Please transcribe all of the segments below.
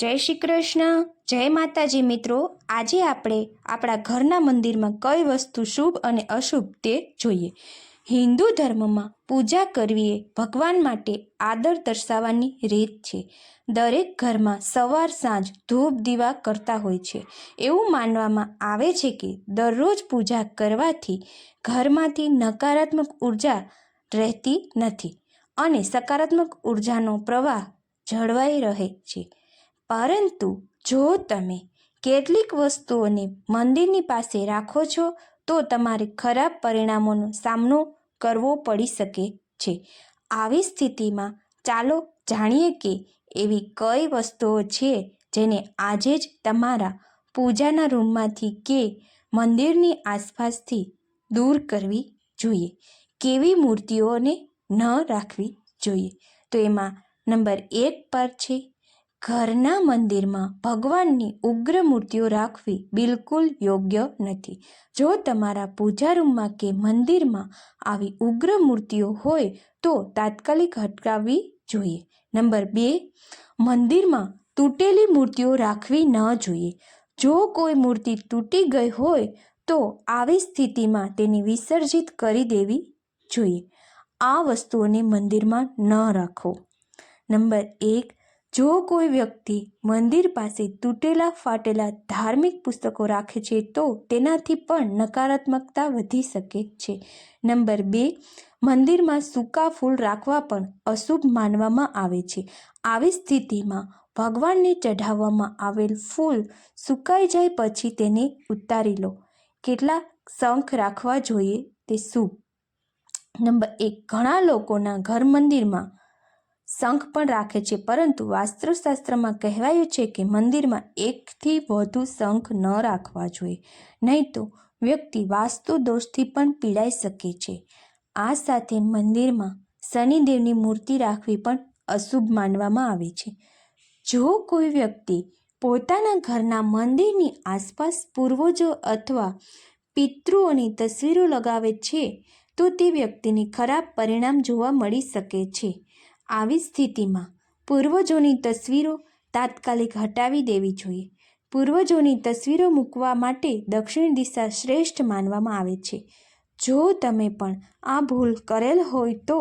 જય શ્રી કૃષ્ણ. જય માતાજી મિત્રો. આજે આપણે આપણા ઘરના મંદિરમાં કઈ વસ્તુ શુભ અને અશુભ તે જોઈએ. હિન્દુ ધર્મમાં પૂજા કરવી એ ભગવાન માટે આદર દર્શાવવાની રીત છે. દરેક ઘરમાં સવાર સાંજ ધૂપ દીવા કરતા હોય છે. એવું માનવામાં આવે છે કે દરરોજ પૂજા કરવાથી ઘરમાંથી નકારાત્મક ઊર્જા રહેતી નથી અને સકારાત્મક ઉર્જાનો પ્રવાહ જળવાઈ રહે છે. પરંતુ જો તમે કેટલીક વસ્તુઓને મંદિરની પાસે રાખો છો, તો તમારે ખરાબ પરિણામોનો સામનો કરવો પડી શકે છે. આવી સ્થિતિમાં ચાલો જાણીએ કે એવી કઈ વસ્તુઓ છે જેને આજે જ તમારા પૂજાના રૂમમાંથી કે મંદિરની આસપાસથી દૂર કરવી જોઈએ. કેવી મૂર્તિઓને ન રાખવી જોઈએ? તો એમાં નંબર એક પર છે. ઘરના મંદિરમાં ભગવાનની ઉગ્ર મૂર્તિઓ રાખવી બિલકુલ યોગ્ય નથી. જો તમારા પૂજા રૂમમાં કે મંદિરમાં આવી ઉગ્ર મૂર્તિઓ હોય તો તાત્કાલિક હટકાવવી જોઈએ. નંબર બે, મંદિરમાં તૂટેલી મૂર્તિઓ રાખવી ન જોઈએ. જો કોઈ મૂર્તિ તૂટી ગઈ હોય તો આવી સ્થિતિમાં તેને વિસર્જિત કરી દેવી જોઈએ. આ વસ્તુઓને મંદિરમાં ન રાખો. નંબર એક જો કોઈ વ્યક્તિ મંદિર પાસે તૂટેલા ફાટેલા ધાર્મિક પુસ્તકો રાખે છે, તો તેનાથી પણ નકારાત્મકતા વધી શકે છે. નંબર બે, મંદિરમાં સૂકા ફૂલ રાખવા પણ અશુભ માનવામાં આવે છે. આવી સ્થિતિમાં ભગવાનને ચઢાવવામાં આવેલ ફૂલ સુકાઈ જાય પછી તેને ઉતારી લો. કેટલાક શંખ રાખવા જોઈએ તે શુભ. નંબર એક, ઘણા લોકોના ઘર મંદિરમાં શંખ પણ રાખે છે. પરંતુ વાસ્તુશાસ્ત્રમાં કહેવાયું છે કે મંદિરમાં એકથી વધુ શંખ ન રાખવા જોઈએ. નહીં તો વ્યક્તિ વાસ્તુ દોષથી પણ પીડાઈ શકે છે. આ સાથે મંદિરમાં શનિદેવની મૂર્તિ રાખવી પણ અશુભ માનવામાં આવે છે. જો કોઈ વ્યક્તિ પોતાના ઘરના મંદિરની આસપાસ પૂર્વજો અથવા પિતૃઓની તસવીરો લગાવે છે, તો તે વ્યક્તિને ખરાબ પરિણામ જોવા મળી શકે છે. આવી સ્થિતિમાં પૂર્વજોની તસવીરો તાત્કાલિક હટાવી દેવી જોઈએ. પૂર્વજોની તસવીરો મૂકવા માટે દક્ષિણ દિશા શ્રેષ્ઠ માનવામાં આવે છે. જો તમે પણ આ ભૂલ કરેલ હોય તો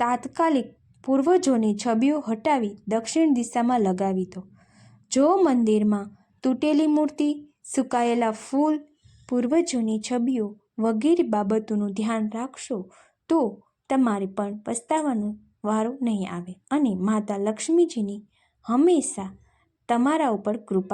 તાત્કાલિક પૂર્વજોની છબીઓ હટાવી દક્ષિણ દિશામાં લગાવી દો. જો મંદિરમાં તૂટેલી મૂર્તિ, સુકાયેલા ફૂલ, પૂર્વજોની છબીઓ વગેરે બાબતોનું ધ્યાન રાખશો તો તમારે પણ પસ્તાવાનો વારો નહીં આવે. અને માતા લક્ષ્મીજીની હંમેશા તમારા ઉપર કૃપા